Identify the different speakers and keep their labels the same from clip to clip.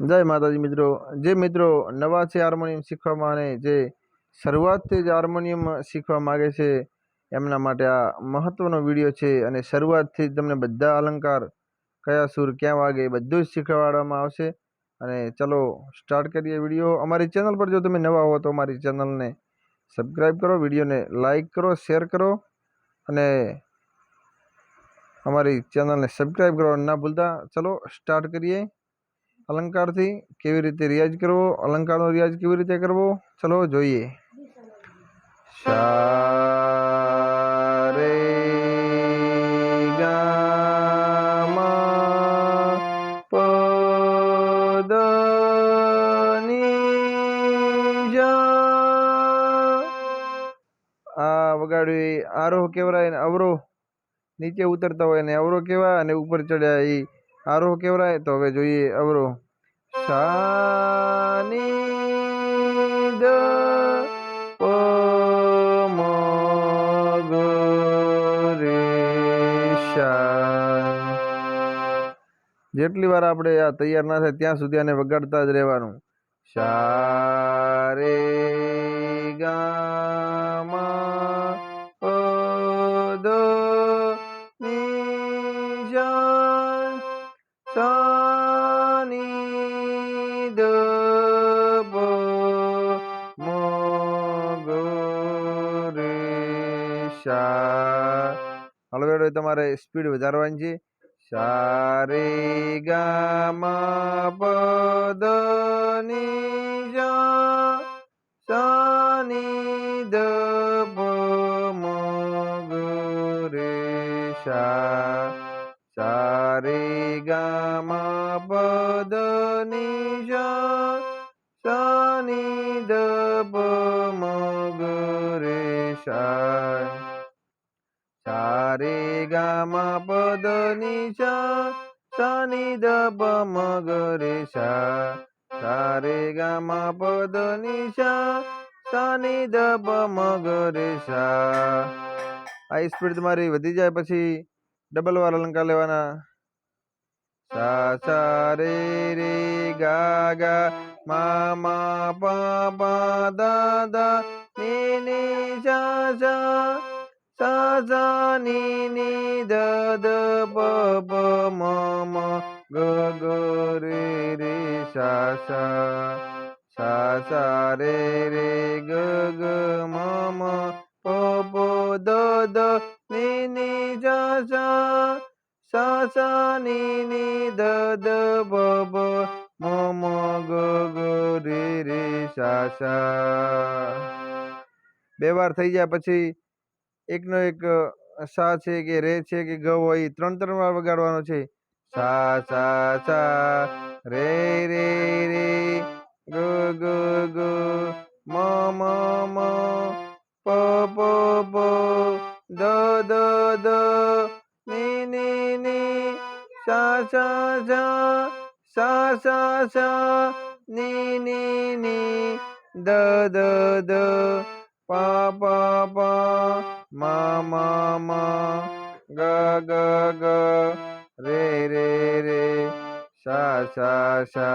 Speaker 1: જય માતાજી મિત્રો. જે મિત્રો નવા છે હાર્મોનિયમ શીખવામાં અને જે શરૂઆતથી જ હાર્મોનિયમ શીખવા માગે છે, એમના માટે આ મહત્ત્વનો વીડિયો છે અને શરૂઆતથી જ તમને બધા અલંકાર, કયા સૂર ક્યાં વાગે બધું જ શીખવાડવામાં આવશે. અને ચલો સ્ટાર્ટ કરીએ વીડિયો. અમારી ચેનલ પર જો તમે નવા હો તો અમારી ચેનલને સબસ્ક્રાઈબ કરો, વિડીયોને લાઈક કરો શેર કરો અને અમારી ચેનલને સબસ્ક્રાઈબ કરવા ના ભૂલતા. ચલો સ્ટાર્ટ કરીએ. અલંકારથી કેવી રીતે રિયાઝ કરવો? અલંકારનો રિયાઝ કેવી રીતે કરવો? ચલો, જોઈએ. સા રે ગા જા. આ વગાડવી આરોહ કેવરાય ને અવરોહ. નીચે ઉતરતા હોય ને અવરો કહેવાય અને ઉપર ચડ્યા એ આરોહ કહેવાય. તો હવે જોઈએ અવરોહ સા ની દ જેટલી વાર આપણે આ તૈયાર ના થાય ત્યાં સુધી આને વગાડતા જ રહેવાનું. શા રે ગા સની દ હળવેડો તમારે સ્પીડ વધારવાની છે સારે ગામા પદ સની દ મગ રે સા সারে গামা পদ নিজ সনি দপ মগরে সারে গামা পদ নিজ সনি দপ মগরে সারে গামা পদ নিজ સની દબ મગરેશા આ સ્પીડ તમારી વધી જાય પછી ડબલ વાર અલંકાર લેવાના সা সা রে রে গা গা মা মা পা পা দা দা নি নি সা সা সা সা নি নি দা দা পা পা মা মা গা গা রে রে সা সা সা সা রে রে গ গ ম ম প প দ দ ni ni ja ja સા સા ની ની દ દ પ બ મ મ ગ ગ રે રે સા સા બે વાર થઈ જાય પછી એકનો એક સા છે કે રે છે કે ગ હોય ત્રણ ત્રણ વાર વગાડવાનો છે. સા સા સા રે રે રે, ગ ગ ગ મ મ મ, પ પ પ, દ દ દ sa sa sa sa sa ni ni ni da da da pa pa pa ma ma ma ga ga ga re re re sa sa sa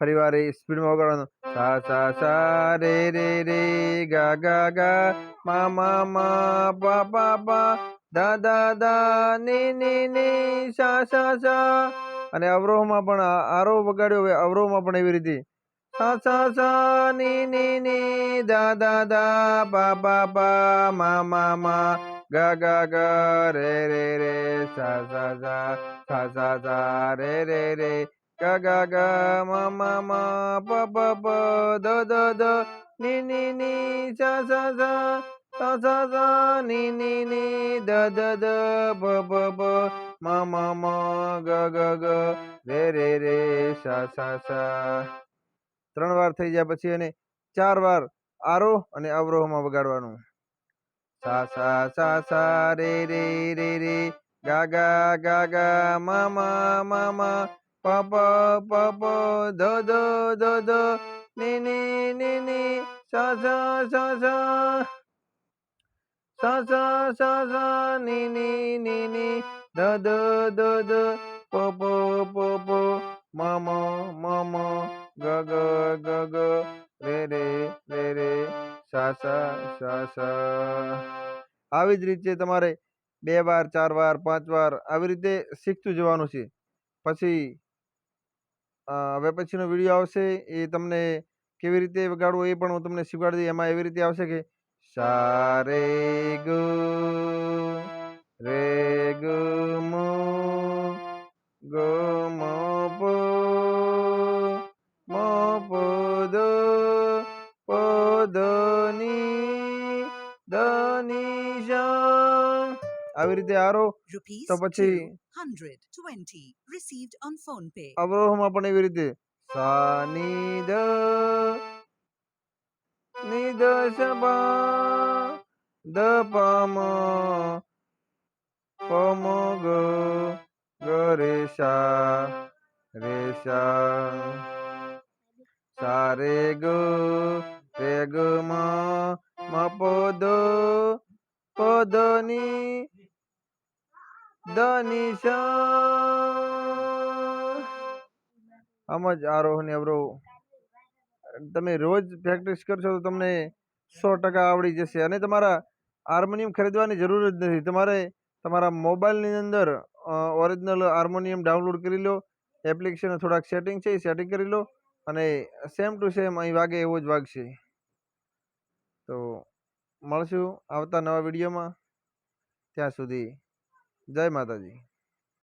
Speaker 1: ફરી વાર સ્પીડમાં વગાડવાનું સા સા સા રે રે રે ગા ગા ગા મા મા મા પા પા પા દા દા દા, ની ની ની સા સા સા અને અવરોહમાં પણ આરોહ વગાડ્યો હવે અવરોહમાં પણ એવી રીતે. સા સા સા ની ની ની, દા દા દા, પા પા પા, મા મા મા. ગા ગા ગા, રે રે રે સા સા સા સા સા સા રે રે રે. ગા ગા ગા, મા મા મા. પ પ પ દ દ દ ની ની ની સા સા સા સા ની દ દ દ પ પ પ મ મ મ ગ ગ ગ રે રે રે સા સા સા ત્રણ વાર થઈ જાય પછી એને ચાર વાર આરોહ અને અવરોહમાં વગાડવાનું. સા સા સા સા રે રે રે રે ગા ગા ગા ગા મ મ મ મ પ પ પ પ ધ ધ ધ ધ ની ની ની ની સા સા સા સા સા સા સા સા ની ની ની ની દ દ દ દ પ પ પ પ મ મ મ મ ગ ગ ગ રે રે રે રે સા સા સા સા આવી જ રીતે તમારે બે વાર, ચાર વાર, પાંચ વાર આવી રીતે શીખતું જવાનું છે. પછી હવે પછીનો વીડિયો આવશે એ તમને કેવી રીતે વગાડવું એ પણ હું તમને શીખવાડી દઈ એમાં એવી રીતે આવશે કે સા રે ગ રે ગ મો ગો મ પ મ પ દ પ દ ની દ ની શા આવી રીતે આરો. તો પછી
Speaker 2: 220 received on phone pay.
Speaker 1: અવરોહમાં પણ એવી રીતે. સા ની દ ની દ શ પા દ પ મ પ મ ગ ગ રે સા રે સા સા રે ગ રે ગ મ મ પ દ પ દ ની દ ની શા આમ જ આરોહ ને અવરોહ તમે રોજ પ્રેક્ટિસ કરશો તો તમને સો ટકા આવડી જશે. અને તમારા હાર્મોનિયમ ખરીદવાની જરૂર જ નથી. તમારે તમારા મોબાઈલની અંદર ઓરિજિનલ હાર્મોનિયમ ડાઉનલોડ કરી લો. એપ્લિકેશન થોડાક સેટિંગ છે એ સેટિંગ કરી લો. અને સેમ ટુ સેમ અહીં વાગે એવો જ વાગશે. તો મળશું આવતા નવા વિડીયોમાં. ત્યાં સુધી જય માતાજી.